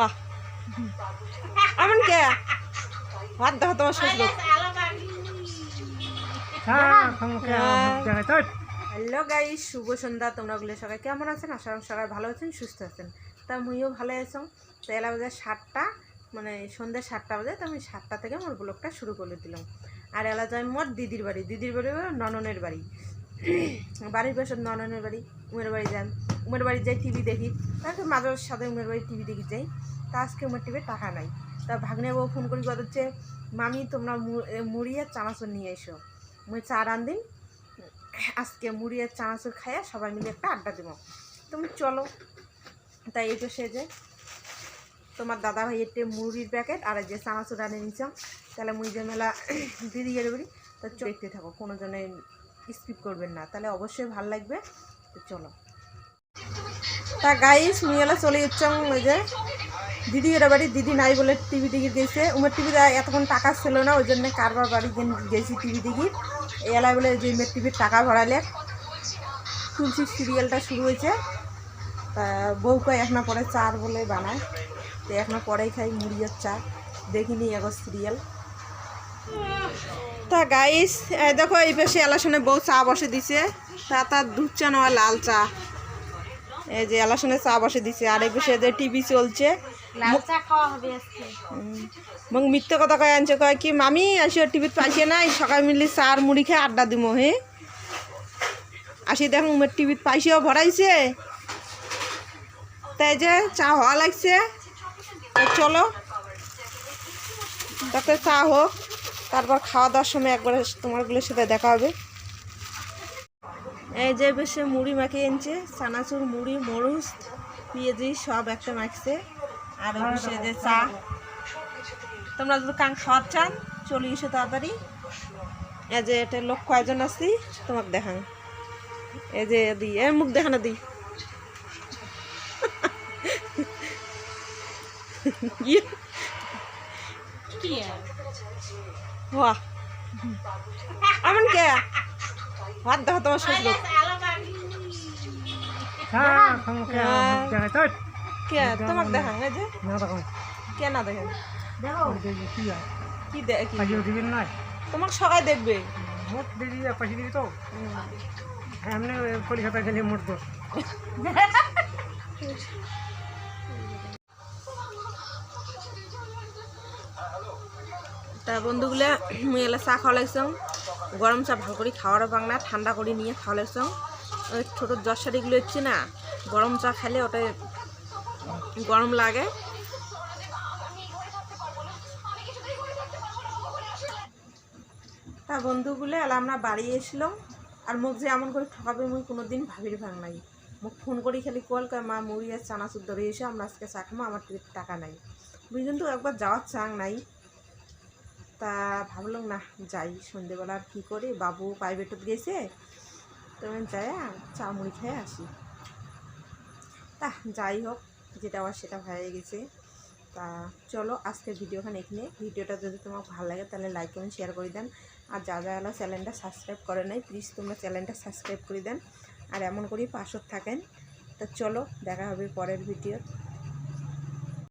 বাহ। কে? হাত দেখো, তোমার শ্বশুর হ্যালো গাইস শুভ সন্ধ্যা। তোমরা গুলো সবাই কেমন আছেন? আশা সবাই ভালো আছেন, সুস্থ আছেন। তা মুইও ভালো আছো। তো এলা বাজে সাতটা মানে সন্ধ্যা সাতটা বাজে, তো আমি সাতটা থেকে মোর ব্লগটা শুরু করে দিলাম। আর এলা যাই মোর দিদির বাড়ি। দিদির বাড়ি নননের বাড়ি। বাড়ির পাশে নননের বাড়ি, উমের বাড়ি যান। উমের বাড়ি যাই, টিভি দেখি। তাকে মাঝের সাথে উমের বাড়ি টিভি দেখি যাই। তা আজকে উমের টিভির টাকা নাই। তা ভাগ্নে বউ ফোন করি কথা হচ্ছে মামি, তোমরা মুড়ি আর চানাচুর নিয়ে এসো। মুই চা রান রান্দিন আজকে মুড়ি আর চানাচুর খাইয়া সবাই মিলে একটা আড্ডা দেবো তুমি চলো। তাই এই তো সে যে, তোমার দাদা ভাই একটু মুড়ির প্যাকেট আর যে চানাচুর আনে নিচাম তাহলে মুই যে মেলা দিদি গেলে বলি, তো দেখতে থাকো। কোনো জনে স্কিপ করবেন না। তাহলে অবশ্যই ভালো লাগবে। তো চলো। তা গাইস মুই এলা চলে যাচ্ছাম ওই যে দিদি, এর বাড়ি দিদি নাই বলে টিভি টিকিট গেছে। উমের টিভি এতক্ষণ টাকা ছিল না, ওই জন্য কারবার বাড়ি গেছি টিভি টিকিট। এই বলে যে মেয়ের টিভির টাকা ভরালে। তুলসী সিরিয়ালটা শুরু হয়েছে। তা বউ কয় এখনও পরে চার বলে বানায়। তো এখনও পরেই খাই মুড়িয়ের চা। দেখিনি এগো সিরিয়াল। তা গাইস দেখো এই পাশে এলাসনে বউ চা বসে দিছে। তা তার দুধ চা নয় লাল চা। এই যে এলাসনে চা বসে দিছে আর এই পাশে যে টিভি চলছে। চা। এবং মিথ্যে কথা কয় আনছে কয় কি মামি আসি টিভিত পাইছে নাই সকাল মিলি চার মুড়ি খেয়ে আড্ডা দিব হে? আসি দেখুন উমের টিভিত পাইছেও ভরাইছে। তাই যে চা হওয়া লাগছে। চলো তাতে চা হোক তারপর খাওয়া দাওয়ার সময় একবার তোমারগুলোর সাথে দেখা হবে। এই যে বেশি মুড়ি মাখিয়ে এনেছে চানাচুর মুড়ি মরুচ পেঁয়াজি সব একটা মাখছে আর ওই যে চা। তোমরা যদি কান খাওয়ার চান চলে এসো তাড়াতাড়ি। এই যে এটা লোক কয়জন আছি তোমাকে দেখান। এই যে দি এ মুখ দেখানো দি। কি? বাহ। এমন কে? হাত দেখো তোমার শ্বশুর। তোমাকে দেখান এই যে? কে না দেখেন কি দে- কি? তোমাকে সবাই দেখবে। হুম। কলিকাতা গেলে মোট তা বন্ধুগুলা মুই এলা চা খাওয়া লাগছাম গরম চা ভালো করে খাওয়ারও পাং না, ঠান্ডা করে নিয়ে খাওয়া লাগছাম ওই ছোটো জ্বর হচ্ছে না, গরম চা খেলে ওটা গরম লাগে। তা বন্ধুগুলো এলা আমরা বাড়ি এসলাম আর মুখ যে এমন করে ঠকাবে মুই কোনো দিন ভাবির ভাঙ নাই। মুখ ফোন করি খালি কল কয়, মা, মুড়ি আর চানাচুর ধরে এসে, আমরা আজকে চা খাব আমার টাকা নাই। বুঝলেন তো, একবার যাওয়ার চাং নাই। তা ভাবলাম না যাই, সন্ধেবেলা আর কী করি? বাবু প্রাইভেটত গেছে। তো যাই চা মুড়ি খেয়ে আসি। তা যাই হোক যেটা আবার সেটা হয়ে গেছে। তা চলো, আজকের ভিডিওখানে এখানে ভিডিওটা যদি তোমার ভালো লাগে, তাহলে লাইক কমেন্ট শেয়ার করে দেন। আর যা যা এলা চ্যানেলটা সাবস্ক্রাইব করে নাই প্লিজ তোমরা চ্যানেলটা সাবস্ক্রাইব করে দেন। আর এমন করেই পাশত থাকেন। তা চলো, দেখা হবে পরের ভিডিও